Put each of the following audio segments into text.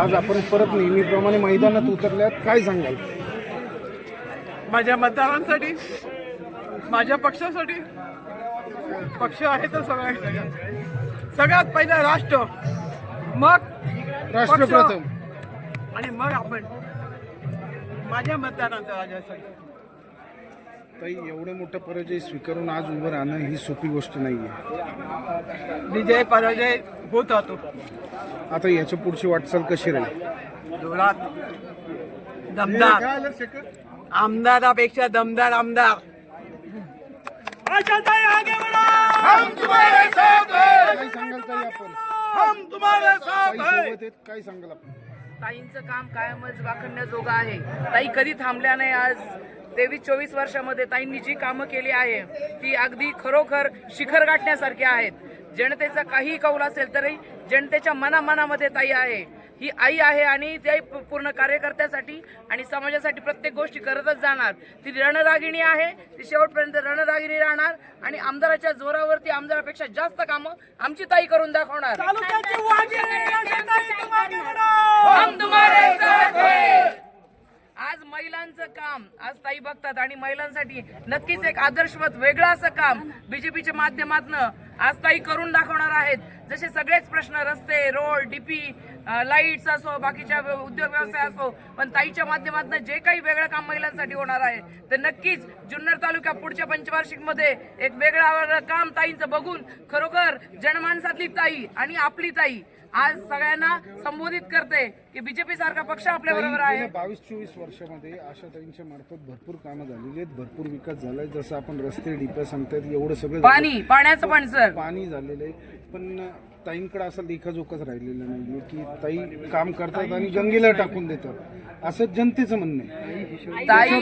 आज आपण परत नेहमीप्रमाणे मैदानात उतरल्यात. काय सांगाल? माझ्या मतदारांसाठी माझ्या पक्षासाठी. पक्ष आहे तर सगळ्या सगळ्यात पहिलं राष्ट्र. मग राष्ट्र प्रथम. आणि मग आपण. माझ्या मतदारांचा राजासाठी ताई एवढं मोठं पराजय स्वीकारून आज उभं राहणं ही सोपी गोष्ट नाही आहे विजय पराजय होत राहतो. आता याच्या पुढची वाटचाल कशी राहील? जोरात. दमदार. आमदारापेक्षा दमदार आमदार. आशाताई आगे बढ़ो! काय सांगाल ताई आपण? हम तुम्हारे साथ ताई हैं. सोबत आहेत काय सांगाल आपण? ताईंचं काम कायमच वाखण्याजोगं आहे. ताई कधी थांबल्या नाही आज? तेवीस चोवीस वर्षामध्ये ताईंनी जी कामं केली आहे ती अगदी खरोखर शिखर गाठण्यासारखी आहेत. जनतेचा काही कौल असेल तरी जनतेच्या मनामनामध्ये ताई आहे. ही आई आहे आणि ते पूर्ण कार्यकर्त्यासाठी आणि समाजासाठी प्रत्येक गोष्टी करतच जाणार. ती रणरागिणी आहे ती शेवटपर्यंत रणरागिणी राहणार आणि आमदाराच्या जोरावरती आमदारापेक्षा जास्त कामं आमची ताई करून दाखवणार. महिलांचं काम आज ताई बघतात आणि महिलांसाठी नक्कीच एक आदर्शवत वेगळं असं काम बीजेपीच्या माध्यमातून आज ताई करून दाखवणार आहेत. जसे सगळेच प्रश्न रस्ते रोड डीपी लाईट्स असो बाकीच्या उद्योग व्यवसाय असो पण ताईच्या माध्यमातून जे काही वेगळं काम महिलांसाठी होणार आहे तर नक्कीच जुन्नर तालुका पुढच्या पंचवार्षिकमध्ये एक वेगळं काम ताईंचं बघून खरोखर जनमानसातली ताई आणि आपली ताई आज सगळ्यांना संबोधित करते की बीजेपी सारखा पक्ष आपल्या बरोबर आहे. बावीस चोवीस वर्षामध्ये आशाताईंच्या मार्फत भरपूर कामं झालेली आहेत. भरपूर विकास झालाय. जसं आपण रस्ते डिप्या सांगतायत एवढं सगळं. पाणी पाण्याचं पण सर. पाणी झालेलं आहे. पण ताईंकडे असं लेखाजोखाच राहिलेलं नाहीये की ताई काम करतात आणि गंगेला टाकून देतात. असं जनतेचं म्हणणं आहे. ताई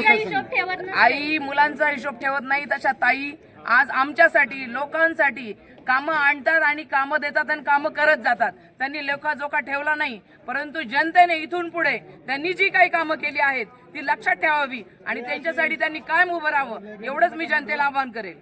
आई मुलांचा हिशोब ठेवत नाही. तशा ताई आज आमच्यासाठी लोकांसाठी कामं आणतात आणि कामं देतात आणि कामं करत जातात. त्यांनी लेखाजोखा ठेवला नाही परंतु जनतेने इथून पुढे त्यांनी जी काही कामं केली आहेत ती लक्षात ठेवावी आणि त्यांच्यासाठी त्यांनी कायम उभं राहावं एवढंच मी जनतेला आवाहन करेल.